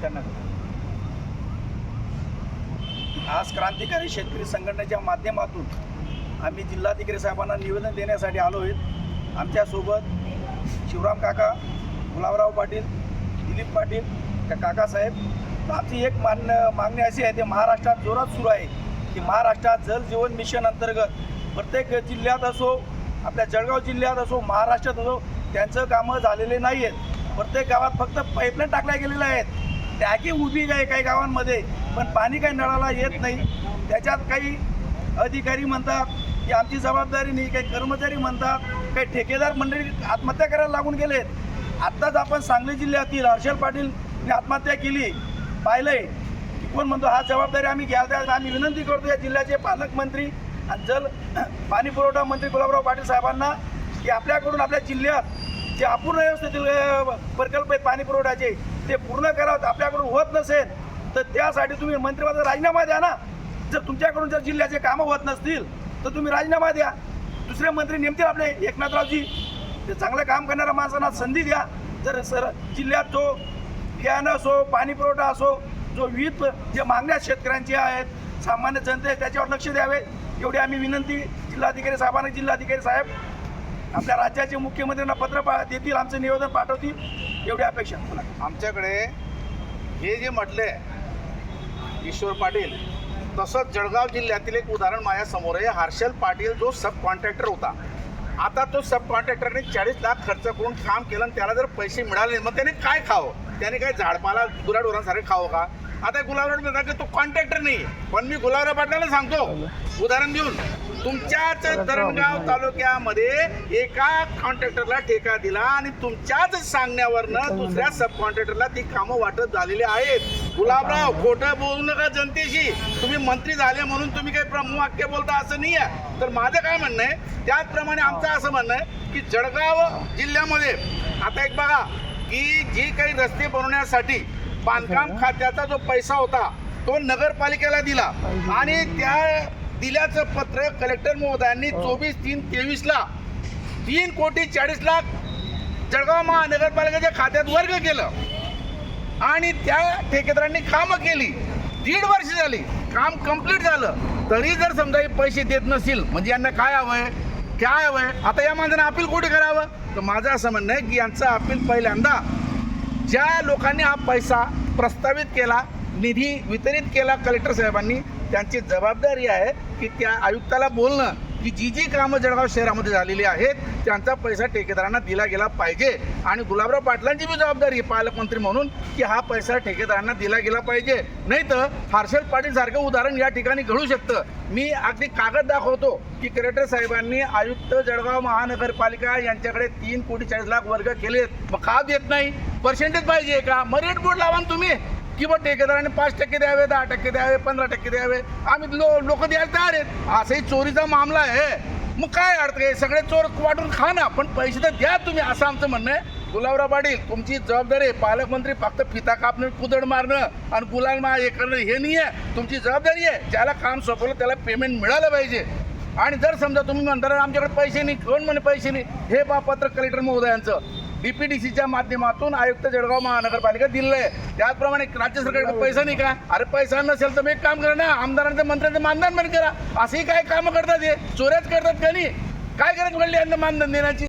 त्यांना आज क्रांतिकारी शेतकरी संघटनेच्या माध्यमातून आम्ही जिल्हाधिकारी साहेबांना निवेदन देण्यासाठी आलो आहेत आमच्यासोबत शिवराम काका गुलाबराव पाटील दिलीप पाटील त्या काकासाहेब आमची एक मान्य मागणी अशी आहे ते महाराष्ट्रात जोरात सुरू आहे की महाराष्ट्रात जल जीवन मिशन अंतर्गत प्रत्येक जिल्ह्यात असो आपल्या जळगाव जिल्ह्यात असो महाराष्ट्रात असो त्यांचं कामं झालेले नाही आहेत प्रत्येक गावात फक्त पाईपलाईन टाकल्या गेलेल्या आहेत. टॅकी उभी आहे काही गावांमध्ये पण पाणी काही नळाला येत नाही. त्याच्यात काही अधिकारी म्हणतात की आमची जबाबदारी नाही काही कर्मचारी म्हणतात काही ठेकेदार मंडळी आत्महत्या करायला लागून गेलेत. आत्ताच आपण सांगली जिल्ह्यातील हर्षल पाटीलने आत्महत्या केली. पाहिलंय. कोण म्हणतो हा जबाबदारी आम्ही घ्यायला द्या. आम्ही विनंती करतो या जिल्ह्याचे पालकमंत्री आणि जल पाणी पुरवठा मंत्री गुलाबराव पाटील साहेबांना की आपल्याकडून आपल्या जिल्ह्यात जे अपूर्ण व्यवस्थेतील प्रकल्प आहेत पाणी पुरवठ्याचे ते पूर्ण करावं आपल्याकडून होत नसेल तर त्यासाठी तुम्ही मंत्रिपदाचा राजीनामा द्या ना. जर तुमच्याकडून जर जिल्ह्याचे कामं होत नसतील तर तुम्ही राजीनामा द्या. दुसरे मंत्री नेमतील आपले एकनाथरावजी. ते चांगलं काम करणाऱ्या माणसांना संधी द्या. जर सर जिल्ह्यात जो बियाणं असो पाणी पुरवठा असो जो विविध जे मागण्या शेतकऱ्यांच्या आहेत सामान्य जनते त्याच्यावर लक्ष द्यावे. एवढी आम्ही विनंती जिल्हाधिकारी साहेबांना जिल्हाधिकारी साहेब आपल्या राज्याचे मुख्यमंत्र्यांना पत्र पा देतील आमचं निवेदन पाठवतील एवढी अपेक्षा आमच्याकडे हे जे म्हटले ईश्वर पाटील तसंच जळगाव जिल्ह्यातील एक उदाहरण माझ्यासमोर आहे. हर्षल पाटील जो सब कॉन्ट्रॅक्टर होता आता तो सब कॉन्ट्रॅक्टरने चाळीस लाख खर्च करून काम केलं आणि त्याला जर पैसे मिळाले मग त्याने काय खावं? त्याने काय झाडपाला गुराडोरांसारखे खावं का? आता गुलाबराव म्हणतात की तो कॉन्ट्रॅक्टर नाही पण मी गुलाबराव पाटलाला सांगतो. उदाहरण देऊन तुमच्याच धरणगाव तालुक्यामध्ये एका कॉन्ट्रॅक्टरला ठेका दिला आणि तुमच्याच सांगण्यावरनं दुसऱ्या सब कॉन्ट्रॅक्टरला ती कामं वाटत झालेली आहेत. गुलाबराव खोटं बोलू नका जनतेशी. तुम्ही मंत्री झाले म्हणून तुम्ही काही प्रमुख वाक्य बोलता असं नाही आहे तर माझं काय म्हणणं आहे त्याचप्रमाणे आमचं असं म्हणणं आहे की जळगाव जिल्ह्यामध्ये आता एक बघा की जी काही रस्ते बनवण्यासाठी बांधकाम खात्याचा जो पैसा होता तो नगरपालिकेला दिला. आणि त्या दिल्याचं पत्र कलेक्टर महोदयांनी चोवीस तीन तेवीसला तीन कोटी चाळीस लाख जळगाव महानगरपालिकेच्या खात्यात वर्ग केलं. आणि त्या ठेकेदारांनी कामं केली. दीड वर्ष झाली. काम कंप्लीट झालं. तरी जर समजा हे पैसे देत नसतील म्हणजे यांना काय हवंय? काय हवंय? आता या माणसानं अपील कुठे करावं? तर माझं असं म्हणणं आहे की यांचं अपील पहिल्यांदा ज्या लोकांनी हा पैसा प्रस्तावित केला निधी वितरित केला कलेक्टर साहेबांनी त्यांची जबाबदारी आहे की त्या आयुक्ताला बोलणं की जी जी कामं जळगाव शहरामध्ये झालेली आहेत त्यांचा पैसा ठेकेदारांना दिला गेला पाहिजे. आणि गुलाबराव पाटलांची बी जबाबदारी आहे पालकमंत्री म्हणून की हा पैसा ठेकेदारांना दिला गेला पाहिजे. नाही तर हर्षद पाटील सारखं उदाहरण या ठिकाणी घडू शकतं. मी अगदी कागद दाखवतो की कलेक्टर साहेबांनी आयुक्त जळगाव महानगरपालिका यांच्याकडे तीन कोटी चाळीस लाख वर्ग केलेत. मग का देत नाही? पर्सेंटेज पाहिजे का? मरेट बोर्ड लावा ना तुम्ही. किंवा ठेकेदाराने पाच टक्के द्यावे दहा टक्के द्यावे पंधरा टक्के द्यावे. आम्ही लो लोक द्यायला तयार आहेत. असाही चोरीचा मामला आहे. मग काय अर्थ आहे? सगळे चोर वाटून खा ना. पण पैसे तर द्या तुम्ही असं आमचं म्हणणं आहे. गुलाबराव पाटील तुमची जबाबदारी आहे. पालकमंत्री फक्त फिता कापणं कुदड मारणं आणि गुलाल मा हे करणं हे नाही आहे. तुमची जबाबदारी आहे. ज्याला काम सोपवलं त्याला पेमेंट मिळालं पाहिजे. आणि जर समजा तुम्ही म्हणता आमच्याकडे पैसे नाही कोण म्हणे पैसे नाही? हे बा पत्र कलेक्टर महोदयांचं. डीपीडीसीच्या माध्यमातून आयुक्त जळगाव महानगरपालिका दिलं आहे. त्याचप्रमाणे राज्य सरकारकडे पैसा नाही का? अरे पैसा नसेल तर मग एक काम करा ना आमदारांचं मंत्र्यांचं मानधन पण करा. असंही काय कामं करतात हे? चोऱ्याच करतात का नाही? काय गरज पडली यांना मानधन देण्याची?